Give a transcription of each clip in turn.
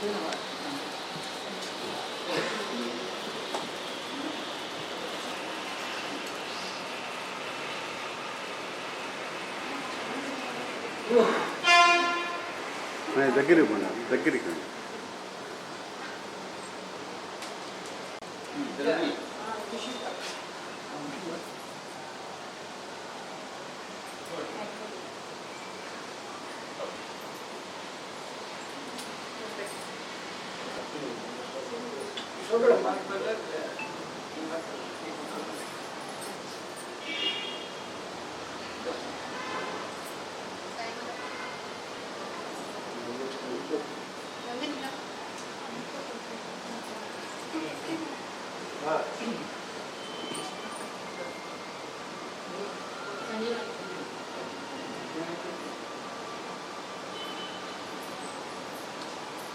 そういうのが దగ్గరికి పోనా దగ్గరికి Thank you. சொல்றேன்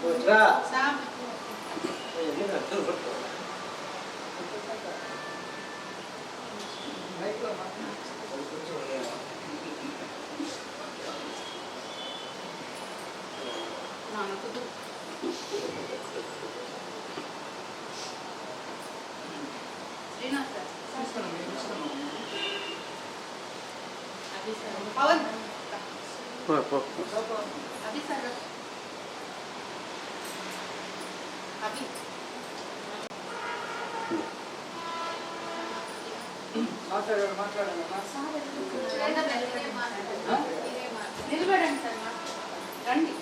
What's that? అభి మాట్లాడారు నిలబడండి సార్ రండి.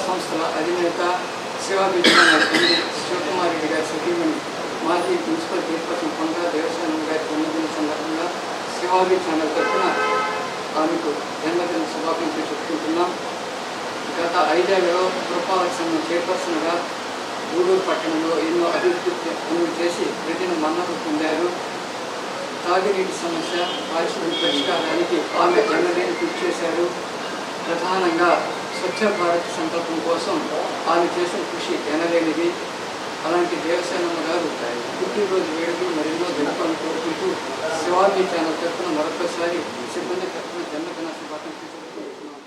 సంస్థల అధినేత సేవాభిమాన శివకుమారి గారి సతీమణి మాజీ ప్రిన్సిపల్ చైర్పర్సన్ కొండ దేవస్థానం గారి జన్మదిన సందర్భంగా శివాభి ఛానల్ తరఫున ఆమెకు జన్మదిన శుభాకాంక్షలు చెప్పుకుంటున్నాం. గత ఐదేళ్ళలో పురపాలక సంఘం చైర్పర్సన్గా గూడూరు పట్టణంలో ఎన్నో అభివృద్ధి పనులు చేసి ప్రజలు మన్నలు పొందారు. తాగునీటి సమస్య పారిశుద్ధ్య పరిష్కారానికి ఆమె జన్మదిన కృషి చేశారు. ప్రధానంగా స్వచ్ఛ భారత్ సంకల్పం కోసం ఆమె చేసిన కృషి ఎనలేనిది అలాంటి దేవసేనమ్మ గారు పుట్టినరోజు వేడుకలు మరెన్నో జరుపాలని కోరుకుంటూ శివాజీ ఛానల్ తరఫున మరొకసారి సిబ్బంది తరఫున జన్మదిన శుభాకాంక్షలు తెలుపుకుంటున్నాను.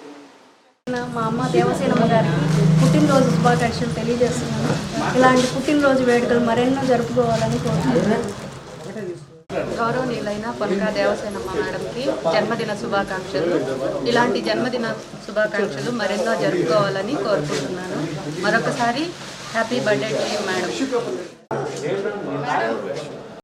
మా అమ్మ దేవసేనమ్మ గారికి పుట్టినరోజు శుభాకాంక్షలు తెలియజేస్తున్నాను. ఇలాంటి పుట్టినరోజు వేడుకలు మరెన్నో జరుపుకోవాలని కోరుతున్నాను గౌరవనీయులైన పొనకా దేవసేనమ్మ మేడంకి జన్మదిన శుభాకాంక్షలు. ఇలాంటి జన్మదిన శుభాకాంక్షలు మరెన్నో జరుపుకోవాలని కోరుకుంటున్నాను. మరొకసారి happy birthday to you madam.